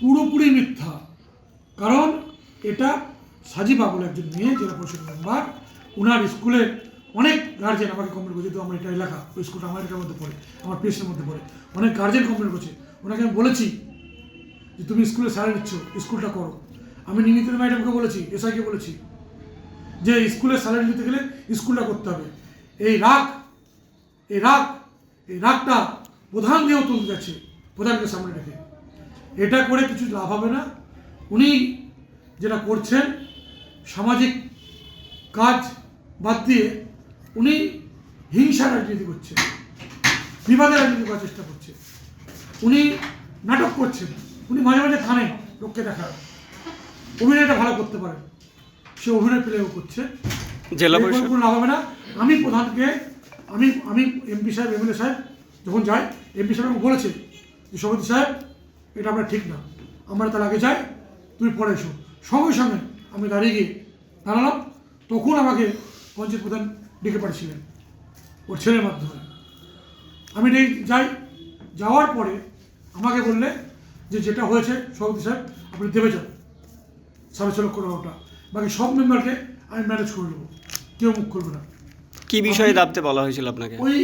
পুরোপুরি মিথ্যা। কারণ এটা সাজি বাবুল একজন মেয়ে, জেলা পরিষদ মেম্বার। ওনার স্কুলের অনেক গার্জেন আমাকে কমেন্ট করছে, তো আমার এটা এলাকা, ওই স্কুলটা আমার এলাকার মধ্যে পড়ে, আমার পিএসের মধ্যে পড়ে। অনেক গার্জেন কমপ্লেন করছে। ওনাকে আমি বলেছি যে, তুমি স্কুলে স্যালারি নিচ্ছ, স্কুলটা করো। আমি নিমিত ম্যাডামকে বলেছি, এসআইকে বলেছি যে, স্কুলে স্যালারি নিতে গেলে স্কুলটা করতে হবে। এই রাগ এই রাগ, এই রাগটা প্রধান দিয়েও তুলতে যাচ্ছে প্রধানকে সামনে রেখে। এটা করে কিছু লাভ হবে না। উনি যেটা করছেন সামাজিক কাজ বাদ দিয়ে উনি হিংসা রাজনীতি করছেন বিবাদের রাজনীতি করার চেষ্টা করছে উনি নাটক করছেন উনি মাঝে মাঝে থামেন লোককে দেখার। অভিনয়টা ভালো করতে পারেন সে অভিনয় প্লেও করছে। জেলা পরিষদ লাভ হবে না। আমি প্রধানকে আমি আমি এমপি সাহেব এমএলএ সাহেব যখন যাই এমপি সাহেব আমাকে বলেছে যে সভাপতি সাহেব এটা আমরা ঠিক না। আমরা তার আগে যাই তুমি পরে এসো। সঙ্গে সঙ্গে আমি দাঁড়িয়ে গিয়ে দাঁড়ালাম তখন আমাকে পঞ্চায়েত প্রধান ডেকে পাঠিয়েছিলেন ওর ছেলের মাধ্যমে। আমি নেই যাই যাওয়ার পরে আমাকে বললে যে যেটা হয়েছে সভাপতি সাহেব আপনি দেবে যান। সাড়ে ছ লক্ষ টাকাটা বাকি সব মেম্বারকে আমি ম্যানেজ করে নেব। কেউ মুখ করবে না। কি বিষয়ে দাবতে বলা হয়েছিল আপনাকে? ওই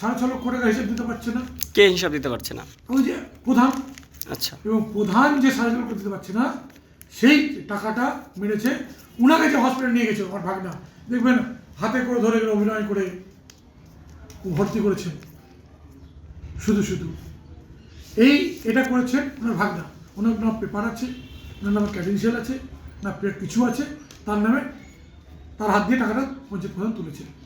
সাড়ে ছ লক্ষ টাকা হিসেব দিতে পারছে না। কে হিসাব দিতে পারছে না? ওই যে প্রধান। আচ্ছা। এবং প্রধান যে ছ লক্ষ দিতে পারছে না, সেই টাকাটা মেরেছে। উনাকে যে হসপিটালে নিয়ে গেছে আমার ভাগনা, দেখবেন হাতে করে ধরে অভিনয় করে ভর্তি করেছেন। শুধু শুধু। এই, এটা করেছেন ওনার ভাগনা। ওনার না পেপার আছে, ওনার নামে ক্যাডেন্সিয়াল আছে, না, কিছু আছে, তার নামে তার হাত দিয়ে টাকাটা পঞ্চায়েত প্রধান তুলেছে।